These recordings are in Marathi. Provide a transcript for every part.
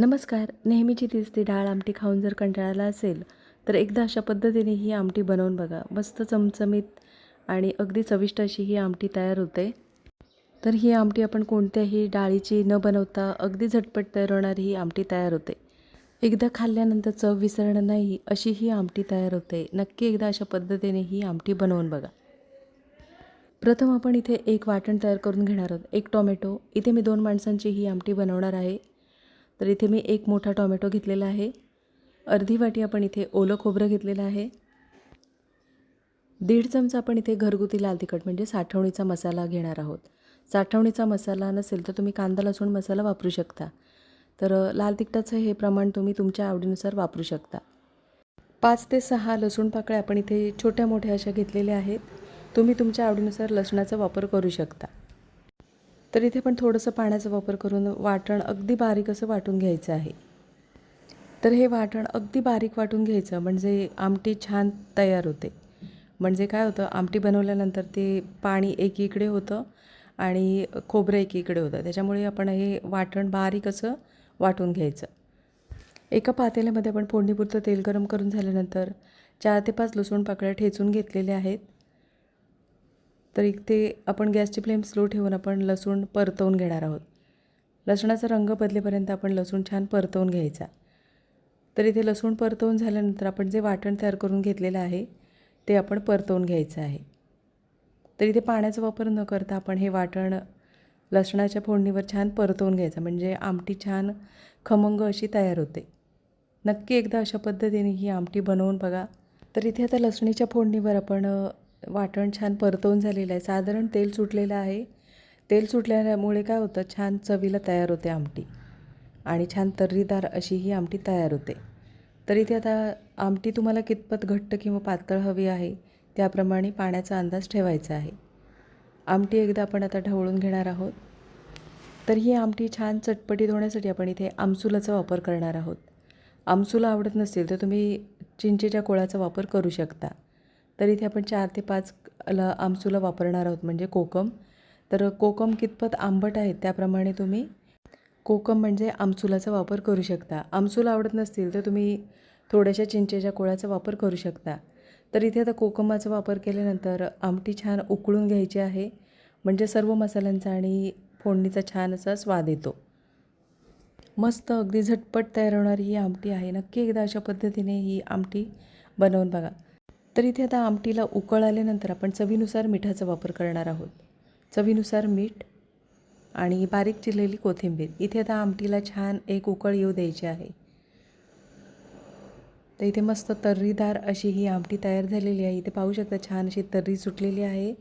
नमस्कार. नेहमीची तीच ती डाळ आमटी खाऊन जर कंटाळाला असेल तर एकदा अशा पद्धतीने ही आमटी बनवून बघा. मस्त चमचमीत आणि अगदी चविष्ट अशी ही आमटी तयार होते. तर ही आमटी आपण कोणत्याही डाळीची न बनवता अगदी झटपट तयार होणारी ही आमटी तयार होते. एकदा खाल्ल्यानंतर चव विसरणं नाही अशी ही आमटी तयार होते. नक्की एकदा अशा पद्धतीने ही आमटी बनवून बघा. प्रथम आपण इथे एक वाटण तयार करून घेणार आहोत. एक टोमॅटो. इथे मी दोन माणसांची ही आमटी बनवणार आहे. तर इथे मी एक मोठा टोमॅटो घेतलेला आहे. अर्धी वाटी आपण इथे ओलं खोबरं घेतलेलं आहे. दीड चमचा आपण इथे घरगुती लाल तिखट म्हणजे साठवणीचा मसाला घेणार आहोत. साठवणीचा मसाला नसेल तर तुम्ही कांदा लसूण मसाला वापरू शकता. तर लाल तिखटाचं हे प्रमाण तुम्ही तुमच्या आवडीनुसार वापरू शकता. पाच ते सहा लसूण पाकळ्या आपण इथे छोट्या मोठ्या अशा घेतलेल्या आहेत. तुम्ही तुमच्या आवडीनुसार लसणाचा वापर करू शकता. तर इथे पण थोडंसं पाण्याचा वापर करून वाटण अगदी बारीक असं वाटून घ्यायचं आहे. तर हे वाटण अगदी बारीक वाटून घ्यायचं म्हणजे आमटी छान तयार होते. म्हणजे काय होतं आमटी बनवल्यानंतर ते पाणी एकीकडे होतं आणि खोबरं एकीकडे होतं. त्याच्यामुळे आपण हे वाटण बारीक असं वाटून घ्यायचं. एका पातेल्यामध्ये आपण फोडणीपुरतं तेल गरम करून झाल्यानंतर चार ते पाच लसूण पाकळ्या ठेचून घेतलेल्या आहेत. तर इथे आपण गॅसची फ्लेम स्लो ठेवून आपण लसूण परतवून घेणार आहोत. लसणाचा रंग बदलेपर्यंत आपण लसूण छान परतवून घ्यायचा. तर इथे लसूण परतवून झाल्यानंतर आपण जे वाटण तयार करून घेतलेलं आहे ते आपण परतवून घ्यायचं आहे. तर इथे पाण्याचा वापर न करता आपण हे वाटण लसणाच्या फोडणीवर छान परतवून घ्यायचं म्हणजे आमटी छान खमंग अशी तयार होते. नक्की एकदा अशा पद्धतीने ही आमटी बनवून बघा. तर इथे आता लसणीच्या फोडणीवर आपण वाटण छान परतवून झालेलं आहे. साधारण तेल सुटलेलं आहे. तेल सुटल्यामुळे काय होतं? छान चवीला तयार होते आमटी. आणि छान तर्रीदार अशी ही आमटी तयार होते. तर इथे आता आमटी तुम्हाला कितपत घट्ट किंवा पातळ हवी आहे त्याप्रमाणे पाण्याचा अंदाज ठेवायचा आहे. आमटी एकदा आपण आता ढवळून घेणार आहोत. तर ही आमटी छान चटपटीत होण्यासाठी आपण इथे आमसुलाचा वापर करणार आहोत. आमसुला आवडत नसेल तर तुम्ही चिंचेच्या कोळाचा वापर करू शकता. तर इथे आपण चार ते पाच ल आमसूला वापरणार आहोत म्हणजे कोकम. तर कोकम कितपत आंबट आहेत त्याप्रमाणे तुम्ही कोकम म्हणजे आमसुलाचा वापर करू शकता. आमसूल आवडत नसतील तर तुम्ही थोड्याशा चिंचेच्या कोळाचा वापर करू शकता. तर इथे आता कोकमाचा वापर केल्यानंतर आमटी छान उकळून घ्यायची आहे. म्हणजे सर्व मसाल्यांचा आणि फोडणीचा छान असा स्वाद येतो. मस्त अगदी झटपट तयार होणारी ही आमटी आहे. नक्की एकदा अशा पद्धतीने ही आमटी बनवून बघा. तर इथे आता आमटीला उकळ आल्यानंतर आपण चवीनुसार मिठाचा वापर करणार आहोत. चवीनुसार मीठ आणि बारीक चिरलेली कोथिंबीर. इथे आता आमटीला छान एक उकळ येऊ द्यायची आहे. तर इथे मस्त तर्रीदार अशी ही आमटी तयार झालेली आहे. इथे पाहू शकता छान अशी तर्री सुटलेली आहे.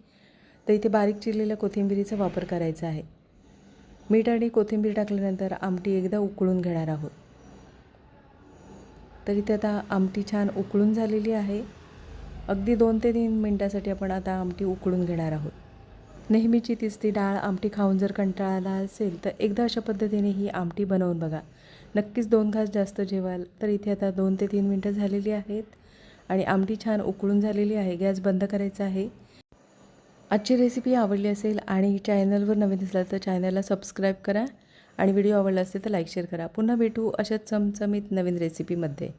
तर इथे बारीक चिरलेल्या कोथिंबीरीचा वापर करायचा आहे. मीठ आणि कोथिंबीर टाकल्यानंतर आमटी एकदा उकळून घेणार आहोत. तर इथे आता आमटी छान उकळून झालेली आहे. अगदी दोन ते तीन मिनटासाठी आपण आता आमटी उकळून घेणार आहोत. नेहमीची तीच ती डाळ आमटी खाऊन जर कंटाळाला असेल तर एकदा अशा पद्धतीने ही आमटी बनवून बघा. नक्कीच दोन घास जास्त जेवाल तर इथे आता दोन ते तीन मिनटं झालेली आहेत आणि आमटी छान उकळून झालेली आहे. गॅस बंद करायचा आहे. आजची रेसिपी आवडली असेल आणि चॅनलवर नवीन असला तर चॅनलला सबस्क्राईब करा आणि व्हिडिओ आवडला असेल तर लाईक शेअर करा. पुन्हा भेटू अशाच चमचमीत नवीन रेसिपीमध्ये.